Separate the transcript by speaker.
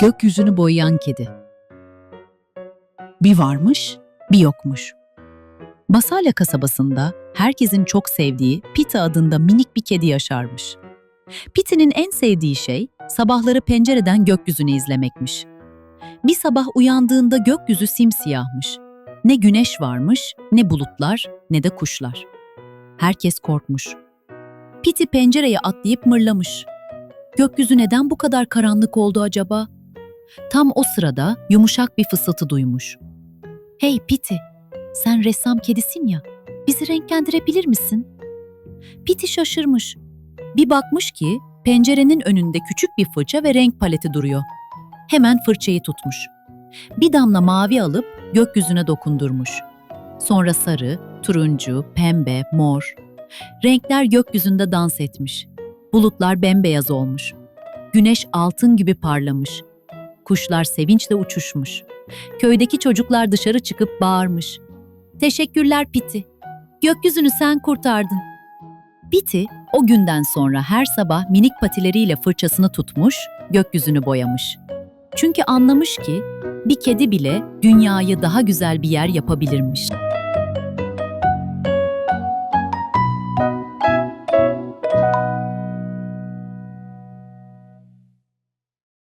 Speaker 1: Gökyüzünü boyayan kedi. Bir varmış, bir yokmuş. Basale kasabasında herkesin çok sevdiği Pita adında minik bir kedi yaşarmış. Pita'nın en sevdiği şey sabahları pencereden gökyüzünü izlemekmiş. Bir sabah uyandığında gökyüzü simsiyahmış. Ne güneş varmış, ne bulutlar, ne de kuşlar. Herkes korkmuş. Piti pencereye atlayıp mırlamış. Gökyüzü neden bu kadar karanlık oldu acaba? Tam o sırada yumuşak bir fısıltı duymuş. Hey Piti, sen ressam kedisin ya, bizi renklendirebilir misin? Piti şaşırmış. Bir bakmış ki pencerenin önünde küçük bir fırça ve renk paleti duruyor. Hemen fırçayı tutmuş. Bir damla mavi alıp gökyüzüne dokundurmuş. Sonra sarı, turuncu, pembe, mor. Renkler gökyüzünde dans etmiş. Bulutlar bembeyaz olmuş. Güneş altın gibi parlamış. Kuşlar sevinçle uçuşmuş. Köydeki çocuklar dışarı çıkıp bağırmış. Teşekkürler Piti. Gökyüzünü sen kurtardın. Piti o günden sonra her sabah minik patileriyle fırçasını tutmuş, gökyüzünü boyamış. Çünkü anlamış ki bir kedi bile dünyayı daha güzel bir yer yapabilirmiş.